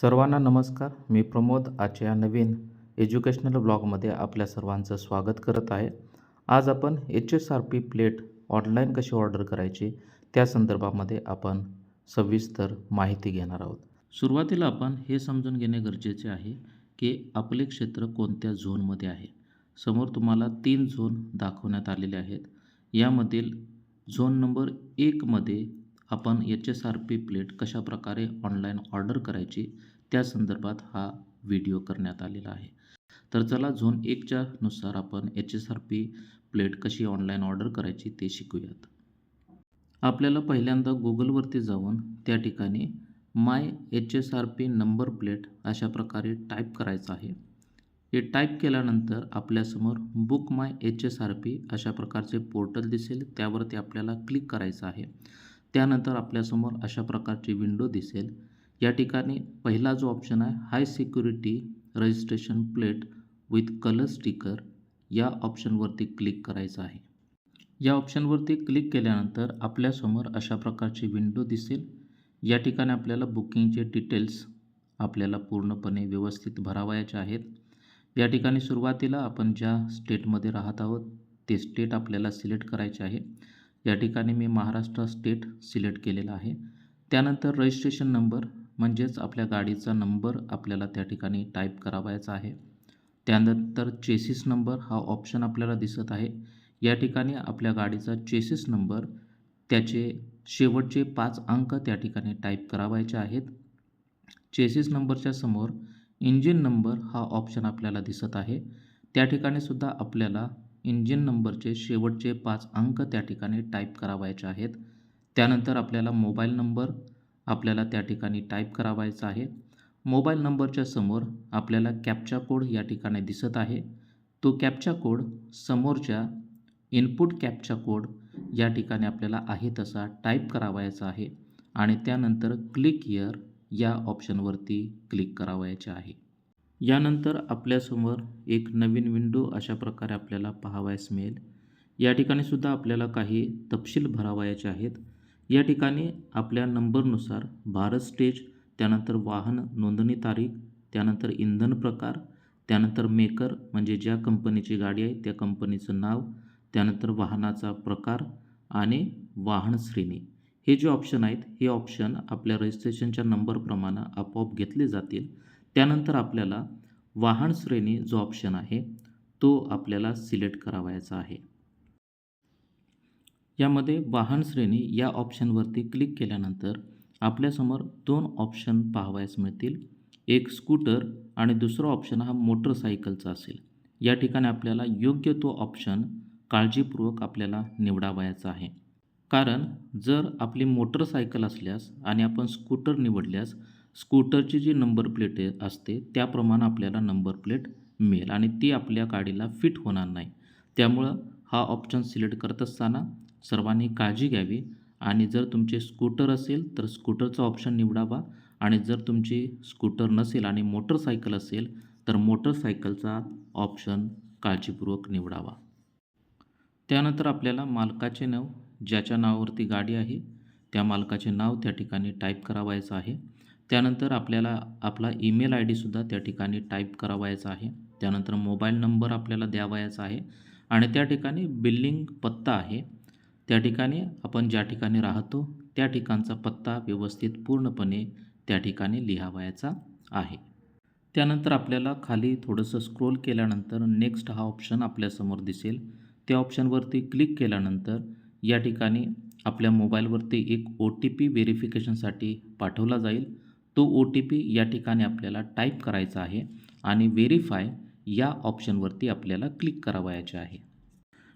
सर्वांना नमस्कार. मी प्रमोद आजच्या या नवीन एज्युकेशनल ब्लॉगमध्ये आपल्या सर्वांचं स्वागत करत आहे. आज आपण H S R P plate online कशी ऑर्डर करायची त्या संदर्भामध्ये आपण सविस्तर माहिती घेणार आहोत. सुरुवातीला आपण हे समजून घेणे गरजेचे आहे की आपले क्षेत्र कोणत्या झोनमध्ये आहे. समोर तुम्हाला तीन झोन दाखवण्यात आलेले आहेत. यामधील झोन नंबर एकमध्ये आपण H S R P plate कशाप्रकारे ऑनलाईन ऑर्डर करायची त्या संदर्भात हा व्हिडिओ करण्यात आलेला आहे. तर चला झोन एकच्या नुसार आपण H S R P plate कशी ऑनलाईन ऑर्डर करायची ते शिकूयात. आपल्याला पहिल्यांदा गुगलवरती जाऊन त्या ठिकाणी my H S R P number plate अशा प्रकारे टाईप करायचं आहे. हे टाईप केल्यानंतर आपल्यासमोर book my H S R P अशा प्रकारचे पोर्टल दिसेल त्यावरती आपल्याला क्लिक करायचं आहे. त्यानंतर आपल्यासमोर अशा प्रकारची विंडो दिसेल. या ठिकाणी पहिला जो ऑप्शन आहे high security registration plate with colour sticker. या ऑप्शनवरती क्लिक करायचं आहे. या ऑप्शनवरती क्लिक केल्यानंतर आपल्यासमोर अशा प्रकारची विंडो दिसेल. या ठिकाणी आपल्याला बुकिंगचे डिटेल्स आपल्याला पूर्णपणे व्यवस्थित भरावयाचे आहेत. या ठिकाणी सुरुवातीला आपण ज्या स्टेटमध्ये राहत आहोत ते स्टेट आपल्याला सिलेक्ट करायचे आहे. या ठिकाणी मी महाराष्ट्र स्टेट सिलेक्ट केलेला आहे. त्यानंतर रजिस्ट्रेशन नंबर म्हणजेच आपल्या गाडीचा नंबर आपल्याला त्या ठिकाणी टाईप करावायचा आहे. त्यानंतर चेसिस नंबर हा ऑप्शन आपल्याला दिसत आहे. या ठिकाणी आपल्या गाडीचा चेसिस नंबर त्याचे शेवटचे पाच अंक त्या ठिकाणी टाईप करावायचे आहेत. चेसिस नंबरच्या समोर इंजिन नंबर हा ऑप्शन आपल्याला दिसत आहे. त्या ठिकाणी सुद्धा आपल्याला इंजिन नंबरचे शेवटचे पाच अंक त्या ठिकाणी टाईप करावायचे आहेत. त्यानंतर आपल्याला मोबाईल नंबर आपल्याला त्या ठिकाणी टाईप करावायचा आहे. मोबाईल नंबरच्या समोर आपल्याला कॅप्चा कोड या ठिकाणी दिसत आहे. तो कॅप्चा कोड समोरच्या इनपुट कॅप्चा कोड या ठिकाणी आपल्याला आहे तसा टाईप करावायचा आहे. आणि त्यानंतर क्लिक हिअर या ऑप्शनवरती क्लिक करावायचे आहे. यानंतर आपल्यासमोर एक नवीन विंडो अशा प्रकारे आपल्याला पाहावयास मिळेल. या ठिकाणी सुद्धा आपल्याला काही तपशील भरावयाचे आहेत. या ठिकाणी आपल्या नंबरनुसार भारत स्टेज त्यानंतर वाहन नोंदणी तारीख त्यानंतर इंधन प्रकार त्यानंतर मेकर म्हणजे ज्या कंपनीची गाडी आहे त्या कंपनीचं नाव त्यानंतर वाहनाचा प्रकार आणि वाहन श्रेणी. हे जे ऑप्शन आहेत हे ऑप्शन आपल्या रजिस्ट्रेशनच्या नंबरप्रमाणे आपोआप घेतले जातील. त्यानंतर आपल्याला वाहन श्रेणी जो ऑप्शन आहे तो आपल्याला सिलेक्ट करावायचा आहे. यामध्ये वाहन श्रेणी या ऑप्शनवरती क्लिक केल्यानंतर आपल्यासमोर दोन ऑप्शन पाहावयास मिळतील. एक स्कूटर आणि दुसरा ऑप्शन हा मोटरसायकलचा असेल. या ठिकाणी आपल्याला योग्य तो ऑप्शन काळजीपूर्वक आपल्याला निवडावयाचा आहे. कारण जर आपली मोटरसायकल असल्यास आणि आपण स्कूटर निवडल्यास स्कूटरची जी नंबर प्लेट असते त्याप्रमाणे आपल्याला नंबर प्लेट मिळेल आणि ती आपल्या गाडीला फिट होणार नाही. त्यामुळं हा ऑप्शन सिलेक्ट करत असताना सर्वांनी काळजी घ्यावी आणि जर तुमचे स्कूटर असेल तर स्कूटरचा ऑप्शन निवडावा आणि जर तुमची स्कूटर नसेल आणि मोटरसायकल असेल तर मोटरसायकलचा ऑप्शन काळजीपूर्वक निवडावा. त्यानंतर आपल्याला मालकाचे नाव ज्याच्या नावावरती गाडी आहे त्या मालकाचे नाव त्या ठिकाणी टाईप करावायचं आहे. त्यानंतर आपल्याला आपला ईमेल आय डीसुद्धा त्या ठिकाणी टाईप करावायचा आहे. त्यानंतर मोबाईल नंबर आपल्याला द्यावायचा आहे आणि त्या ठिकाणी बिल्डिंग पत्ता आहे. त्या ठिकाणी आपण ज्या ठिकाणी राहतो त्या ठिकाणचा पत्ता व्यवस्थित पूर्णपणे त्या ठिकाणी लिहावायचा आहे. त्यानंतर आपल्याला खाली थोडंसं स्क्रोल केल्यानंतर नेक्स्ट हा ऑप्शन आपल्यासमोर दिसेल. त्या ऑप्शनवरती क्लिक केल्यानंतर या ठिकाणी आपल्या मोबाईलवरती एक ओ टी पी व्हेरिफिकेशनसाठी पाठवला जाईल. तो ओ टी पी या ठिकाणी आपल्याला टाईप करायचा आहे आणि व्हेरीफाय या ऑप्शनवरती आपल्याला क्लिक करावयाचे आहे.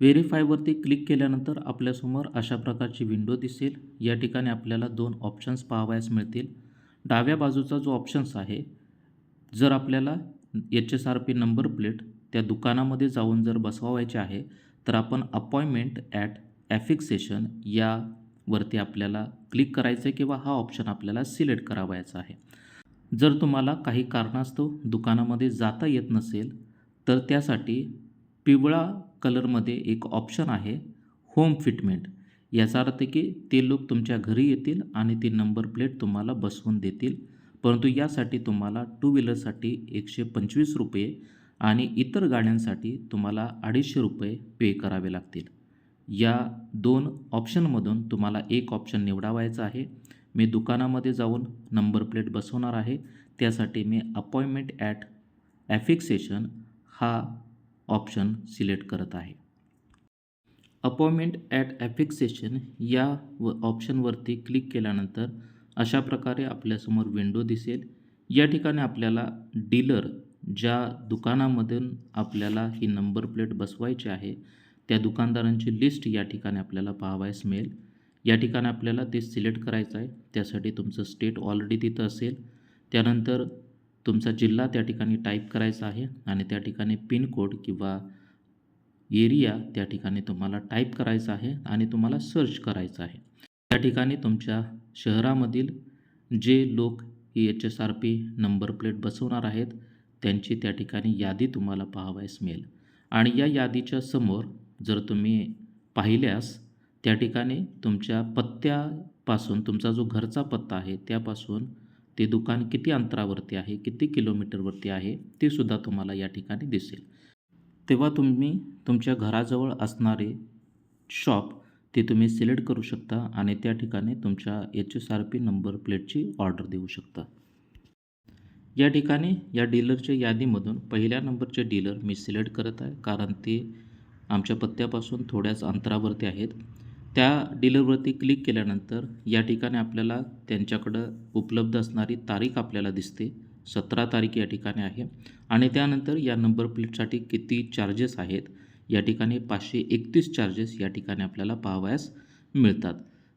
व्हेरीफायवरती क्लिक केल्यानंतर आपल्यासमोर अशा प्रकारची विंडो दिसेल. या ठिकाणी आपल्याला दोन ऑप्शन्स पाहावयास मिळतील. डाव्या बाजूचा जो ऑप्शन्स आहे जर आपल्याला H S R P number plate त्या दुकानामध्ये जाऊन जर बसवायचे आहे तर आपण अपॉइंटमेंट ॲट ॲफिक्सेशन या वरती आपल्याला क्लिक करायचं आहे किंवा हा ऑप्शन आपल्याला सिलेक्ट करावायचा आहे. जर तुम्हाला काही कारणास्तव दुकानामध्ये जाता येत नसेल तर त्यासाठी पिवळा कलरमध्ये एक ऑप्शन आहे होम फिटमेंट याचा अर्थ की ते लोक तुमच्या घरी येतील आणि ती नंबर प्लेट तुम्हाला बसवून देतील. परंतु यासाठी तुम्हाला टू व्हीलरसाठी एकशे पंचवीस रुपये आणि इतर गाड्यांसाठी तुम्हाला अडीचशे रुपये पे करावे लागतील. या दोन ऑप्शनमधून तुम्हाला एक ऑप्शन निवडावायचा आहे. मी दुकानामध्ये जाऊन नंबर प्लेट बसवणार आहे. त्यासाठी मी अपॉइंटमेंट ॲट ॲफिक्सेशन हा ऑप्शन सिलेक्ट करत आहे. अपॉइंटमेंट ॲट ॲफिक्सेशन या व ऑप्शनवरती क्लिक केल्यानंतर अशा प्रकारे आपल्यासमोर विंडो दिसेल. या ठिकाणी आपल्याला डीलर ज्या दुकानामधून आपल्याला ही नंबर प्लेट बसवायची आहे त्या दुकानदारांची लिस्ट या ठिकाणी आपल्याला पाहावयास मिळेल. या ठिकाणी आपल्याला ते सिलेक्ट करायचं आहे. त्यासाठी तुमचं स्टेट ऑलरेडी तिथं असेल. त्यानंतर तुमचा जिल्हा त्या ठिकाणी टाईप करायचा आहे आणि त्या ठिकाणी पिनकोड किंवा एरिया त्या ठिकाणी तुम्हाला टाईप करायचा आहे आणि तुम्हाला सर्च करायचं आहे. त्या ठिकाणी तुमच्या शहरामधील जे लोक H S R P number plate बसवणार आहेत त्यांची त्या ठिकाणी यादी तुम्हाला पाहावयास मिळेल. आणि या यादीच्या समोर जर तुम्ही पाहिल्यास त्या ठिकाणी तुमच्या पत्त्यापासून तुमचा जो घरचा पत्ता आहे त्यापासून ते दुकान किती अंतरावरती आहे किती किलोमीटरवरती आहे ते सुद्धा तुम्हाला या ठिकाणी दिसेल. तेव्हा तुम्ही तुमच्या घराजवळ असणारे शॉप ते तुम्ही सिलेक्ट करू शकता आणि त्या ठिकाणी तुमच्या H S R P number प्लेटची ऑर्डर देऊ शकता. या ठिकाणी या डीलरच्या यादीमधून पहिल्या नंबरचे डीलर मी सिलेक्ट करत आहे कारण ते आमच्या पत्त्यापासून थोड्याच अंतरावरती आहेत. त्या डीलरवरती क्लिक केल्यानंतर या ठिकाणी आपल्याला त्यांच्याकडं उपलब्ध असणारी तारीख आपल्याला दिसते. सतरा तारीख या ठिकाणी आहे. आणि त्यानंतर या नंबर प्लेटसाठी किती चार्जेस आहेत. या ठिकाणी पाचशे एकतीस चार्जेस या ठिकाणी आपल्याला पाहावयास मिळतात.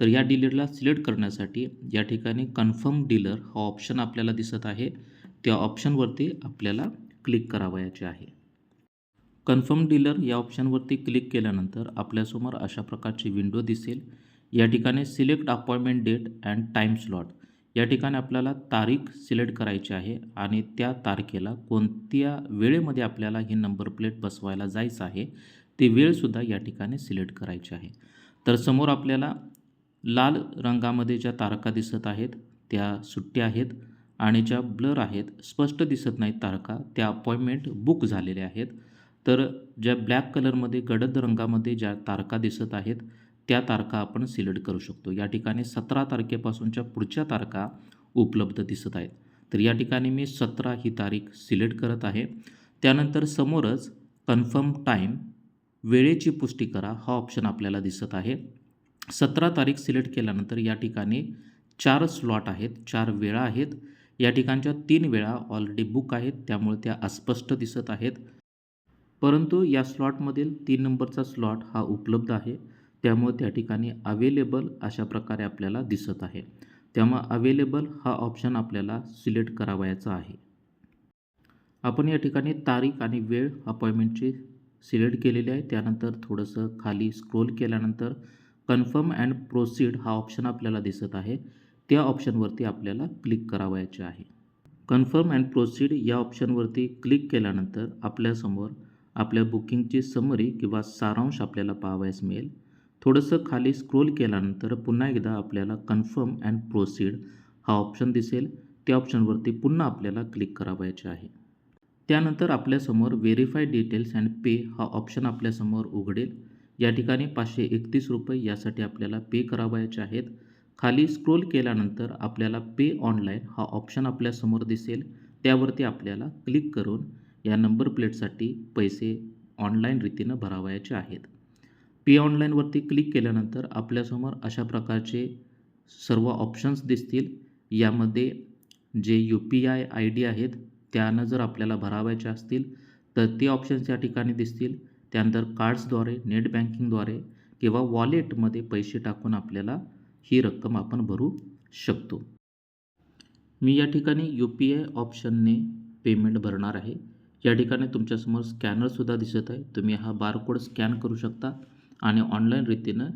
तर या डीलरला सिलेक्ट करण्यासाठी या ठिकाणी कन्फर्म डीलर हा ऑप्शन आपल्याला दिसत आहे. त्या ऑप्शनवरती आपल्याला क्लिक करावयाचे आहे. कन्फर्म डीलर या ऑप्शनवरती क्लिक केल्यानंतर आपल्यासमोर अशा प्रकारची विंडो दिसेल. या ठिकाणी select appointment date and time slot. या ठिकाणी आपल्याला तारीख सिलेक्ट करायची आहे आणि त्या तारखेला कोणत्या वेळेमध्ये आपल्याला ही नंबर प्लेट बसवायला जायचं आहे ते वेळसुद्धा या ठिकाणी सिलेक्ट करायची आहे. तर समोर आपल्याला लाल रंगामध्ये ज्या तारखा दिसत आहेत त्या सुट्ट्या आहेत आणि ज्या ब्लर आहेत स्पष्ट दिसत नाहीत तारखा त्या अपॉइंटमेंट बुक झालेल्या आहेत. तर ज्या ब्लॅक कलरमध्ये गडद रंगामध्ये ज्या तारखा दिसत आहेत त्या तारखा आपण सिलेक्ट करू शकतो. या ठिकाणी सतरा तारखेपासूनच्या पुढच्या तारखा उपलब्ध दिसत आहेत. तर या ठिकाणी मी सतरा ही तारीख सिलेक्ट करत आहे. त्यानंतर समोरच कन्फर्म टाईम वेळेची पुष्टी करा हा ऑप्शन आपल्याला दिसत आहे. सतरा तारीख सिलेक्ट केल्यानंतर या ठिकाणी चार स्लॉट आहेत चार वेळा आहेत. या ठिकाणच्या तीन वेळा ऑलरेडी बुक आहेत त्यामुळे त्या अस्पष्ट दिसत आहेत. परंतु या स्लॉटमधील तीन नंबरचा स्लॉट हा उपलब्ध आहे. त्यामुळे त्या ठिकाणी अवेलेबल अशा प्रकारे आपल्याला दिसत आहे. त्यामुळे अवेलेबल हा ऑप्शन आपल्याला सिलेक्ट करावयाचा आहे. आपण या ठिकाणी तारीख आणि वेळ अपॉइंटमेंटची सिलेक्ट केलेली आहे. त्यानंतर थोडंसं खाली स्क्रोल केल्यानंतर कन्फर्म अँड प्रोसीड हा ऑप्शन आपल्याला दिसत आहे. त्या ऑप्शनवरती आपल्याला क्लिक करावयाचे आहे. कन्फर्म अँड प्रोसीड या ऑप्शनवरती क्लिक केल्यानंतर आपल्यासमोर आपल्या बुकिंगची समरी किंवा सारांश आपल्याला पाहावयास मिळेल. थोडंसं खाली स्क्रोल केल्यानंतर पुन्हा एकदा आपल्याला कन्फर्म अँड प्रोसीड हा ऑप्शन दिसेल. त्या ऑप्शनवरती पुन्हा आपल्याला क्लिक करावायचे आहे. त्यानंतर आपल्यासमोर व्हेरीफाय डिटेल्स अँड पे हा ऑप्शन आपल्यासमोर उघडेल. या ठिकाणी पाचशे एकतीस रुपये यासाठी आपल्याला पे करावयाचे आहेत. खाली स्क्रोल केल्यानंतर आपल्याला पे ऑनलाईन हा ऑप्शन आपल्यासमोर दिसेल. त्यावरती आपल्याला क्लिक करून या नंबर प्लेटसाठी पैसे ऑनलाईन रीतीनं भरावयाचे आहेत. पे ऑनलाईनवरती क्लिक केल्यानंतर आपल्यासमोर अशा प्रकारचे सर्व ऑप्शन्स दिसतील. यामध्ये जे U P I I D आहेत त्यानं जर आपल्याला भरावायचे असतील तर ते ऑप्शन्स या ठिकाणी दिसतील. त्यानंतर कार्ड्सद्वारे नेट बँकिंगद्वारे किंवा वॉलेटमध्ये पैसे टाकून आपल्याला ही रक्कम आपण भरू शकतो. मी या ठिकाणी यू पी आय ऑप्शनने पेमेंट भरणार आहे. या ठिकाणी तुमच्यासमोर स्कॅनरसुद्धा दिसत आहे. तुम्ही हा बारकोड स्कॅन करू शकता आणि ऑनलाईन रीतीनं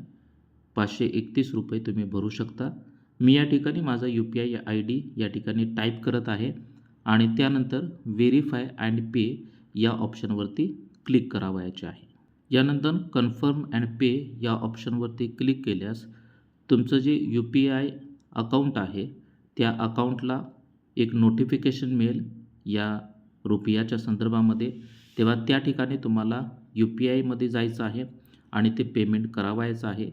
पाचशे एकतीस रुपये तुम्ही भरू शकता. मी या ठिकाणी माझा U P I I D या ठिकाणी टाईप करत आहे आणि त्यानंतर व्हेरीफाय अँड पे या ऑप्शनवरती क्लिक करावयाचे आहे. यानंतर कन्फर्म अँड पे या ऑप्शनवरती क्लिक केल्यास तुमचं जे यू पी आय अकाउंट आहे त्या अकाउंटला एक नोटिफिकेशन मिळेल. या रुपयाच्या संदर्भामध्ये तेव्हा त्या ठिकाणी तुम्हाला यू पी आयमध्ये जायचं आहे आणि ते पेमेंट करावायचं आहे.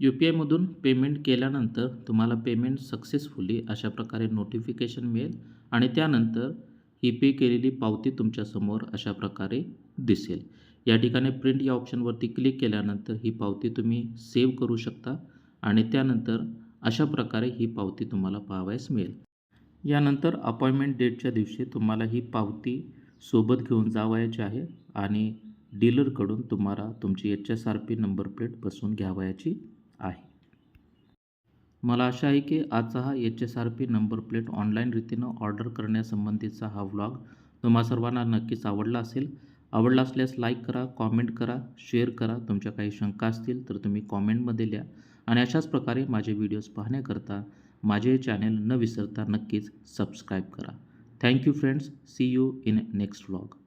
यू पी आयमधून पेमेंट केल्यानंतर तुम्हाला पेमेंट सक्सेसफुली अशा प्रकारे नोटिफिकेशन मिळेल आणि त्यानंतर ही पे केलेली पावती तुमच्यासमोर अशा प्रकारे दिसेल. या ठिकाणी प्रिंट या ऑप्शनवरती क्लिक केल्यानंतर ही पावती तुम्ही सेव्ह करू शकता आणि त्यानंतर अशा प्रकारे ही पावती तुम्हाला पाहावयास मिळेल. यानंतर अपॉइंटमेंट डेटच्या दिवशी तुम्हाला ही पावती सोबत घेऊन जावयाची आहे आणि डीलरकडून तुम्हाला तुमची H S R P number plate बसवून घ्यावयाची आहे. मला आशा आहे की आजचा हा H S R P number plate online रीतीनं ऑर्डर करण्यासंबंधीचा हा व्लॉग तुम्हा सर्वांना नक्कीच आवडला असेल. आवडला असल्यास लाईक करा कॉमेंट करा शेअर करा. तुमच्या काही शंका असतील तर तुम्ही कॉमेंटमध्ये लिहा आणि अशाच प्रकारे माझे व्हिडिओज पाहण्याकरता माझे चॅनेल न विसरता नक्कीच सबस्क्राईब करा. Thank you friends see you in next vlog